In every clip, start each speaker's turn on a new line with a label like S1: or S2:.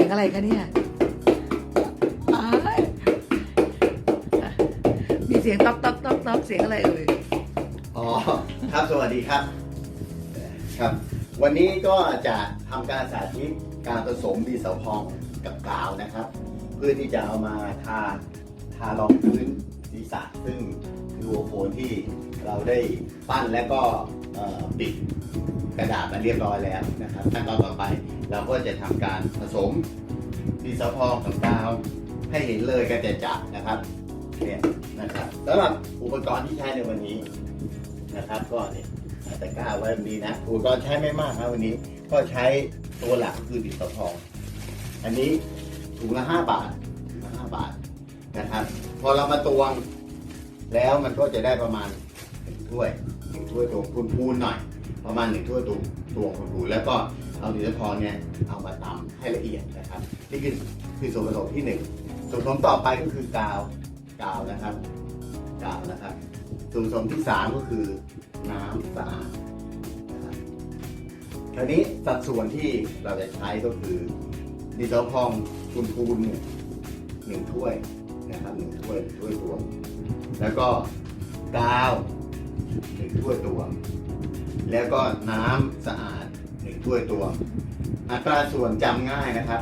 S1: สียงอะไรคะเนี่ยมีเสียงต๊อกต๊อกต๊อกต๊อกเสียงอะไรเอ่ย
S2: อ๋อ ครับ สวัสดีครับ ครับ วันนี้ก็จะทำการสาธิตการผสมดีเสาพองกับกาวนะครับ เพื่อที่จะเอามาทา ทารองพื้นศีรษะซึ่งดูโคนที่เราได้ปั้นและก็เอ่อปิด กระดาษมาเรียบร้อยแล้วนะครับขั้นตอนต่อไปเราก็จะทำการผสมดีเสาพองกับกาวให้เห็นเลยกันจะจัดนะครับเนี่ยนะครับสำหรับอุปกรณ์ที่ใช้ในวันนี้นะครับก็เนี่ยตะกร้าไว้แบบนี้นะอุปกรณ์ใช้ไม่มากนะวันนี้ ก็ใช้ตัวหลักก็คือดิบตะทอง อันนี้ถุงละห้าบาทถุงละห้าบาทนะครับ พอเรามาตวง แล้วมันก็จะได้ประมาณหนึ่งถ้วยหนึ่งถ้วยตวงพูนๆหน่อย ประมาณหนึ่งถ้วยตวงตวงพูนๆแล้วก็เอาดิบตะทองเนี่ยเอามาตำให้ละเอียดนะครับ นี่คือคือส่วนผสมที่หนึ่งส่วนผสมต่อไปก็คือกาวกาวนะครับกาวนะครับ ส่วนผสมที่สามก็คือน้ำสะอาดนะครับคราวนี้สัดส่วนที่เราจะใช้ก็คือดินสอพองคูณคูณเนี่ยหนึ่งถ้วยนะครับหนึ่งถ้วยถ้วยตวงแล้วก็กาวหนึ่งถ้วยตวง แล้วก็น้ำสะอาดหนึ่งถ้วยตวงอัตราส่วนจำง่ายนะครับ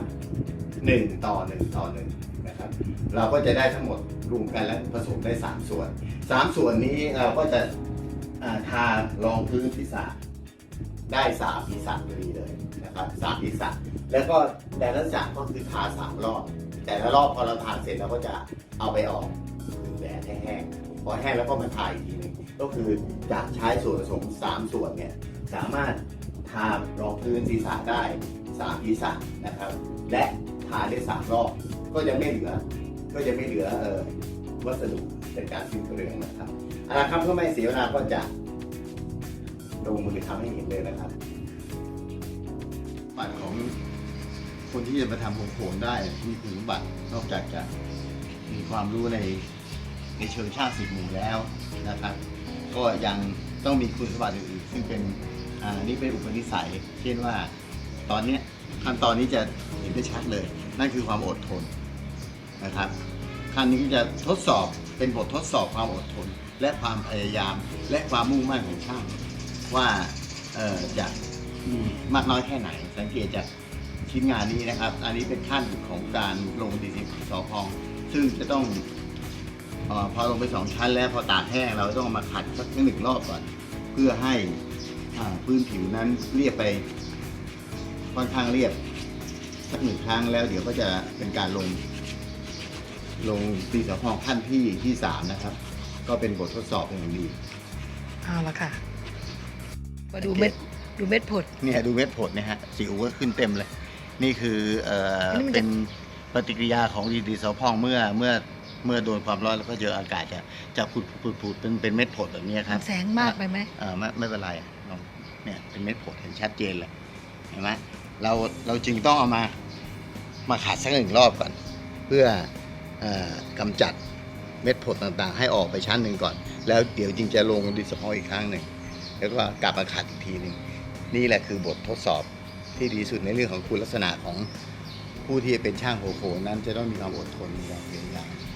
S2: หนึ่งต่อหนึ่งต่อหนึ่งนะครับ เราก็จะได้ทั้งหมดรวมกันแล้วผสมได้สามส่วนสามส่วนนี้เราก็จะาทารองพื้นศีรษะได้สามศีรษะพอดีเลยนะครับสามศีรษะแล้วก็แต่ละจากก็คือทาสามรอบ แต่ละรอบพอเราทาเสร็จเราก็จะเอาไปออกคือแดดให้แห้ง พอแห้งแล้วก็มาทาอีกทีหนึงก็คือจะใช้ส่วนผสมสามส่วนเนี่ยสามารถทารองพื้นศีรษะได้สามศีรษะนะครับ และทาได้สามรอบก็จะไม่เหลือ ก็จะไม่เหลือเออวัสดุเป็นการสิ้นเปลืองนะครับอาละครับเพื่อไม่เสียเวลาก็จะลงมือทำให้เห็นเลยนะครับบัตรของคนที่จะมาทำโงโขนได้มีคุณสมบัตินอกจากจะมีความรู้ใน ในเชิงชาติสิบหมู่แล้วนะครับ ก็ยังต้องมีคุณสมบัติอื่นๆซึ่งเป็นอ่านี่เป็นอุปนิสัย เช่นว่าตอนเนี้ยขั้นตอนนี้จะเห็นได้ชัดเลย นั่นคือความอดทนนะครับขั้นนี้จะทดสอบเป็นบททดสอบความอดทน และความพยายามและความมุ่งมั่นของช่างว่าจะมีมากน้อยแค่ไหน สังเกตจากชิ้นงานนี้นะครับ อันนี้เป็นขั้นของการลงดีสิสอพอง ซึ่งจะต้อง ออพอลงไปสองชั้นแล้วพอตากแห้งเราต้องเอามาขัดสักหนึ่งรอบก่อน เพื่อให้อ่าพื้นผิวนั้นเรียบไปค่อนข้างเรียบสักหนึ่งครั้งแล้ว เดี๋ยวก็จะเป็นการลง ลงตีสอพองขั้นที่ที่สามนะครับ ก็เป็นบททดสอบอย่างดี
S1: เอาละค่ะมาดูเม็ดดูเม็ดผด
S2: เนี่ยดูเม็ดผลเนี่ยฮะสิวก็ขึ้นเต็มเลย นี่คือเอ่อ
S1: อันนี้มันจะ
S2: เป็นปฏิกิริยาของดีดีสอพองเมื่อเมื่อ เมื่อโดนความร้อนแล้วก็เจออากาศจะจะผุดผุดผุดเป็นเป็นเม็ดผลแบบนี้ครับ
S1: แสงมากไปไหม
S2: เออไม่ไม่เป็นไรลองเนี่ยเป็นเม็ดผลเห็นชัดเจนเลยเห็นไหมเราเราจึงต้องเอามามาขัดสักหนึ่งรอบก่อน เพื่อเออกำจัดเม็ดผลต่างๆ ให้ออกไปชั้นหนึ่งก่อน แล้วเดี๋ยวจึงจะลงดิสพออีกครั้งหนึ่งแล้วก็กลับมาขัดอีกทีหนึ่งนี่แหละคือบททดสอบที่ดีที่สุดในเรื่องของคุณลักษณะของผู้ที่จะเป็นช่างโฮโคนั้นจะต้องมีความอดทนมีความพยายามครับ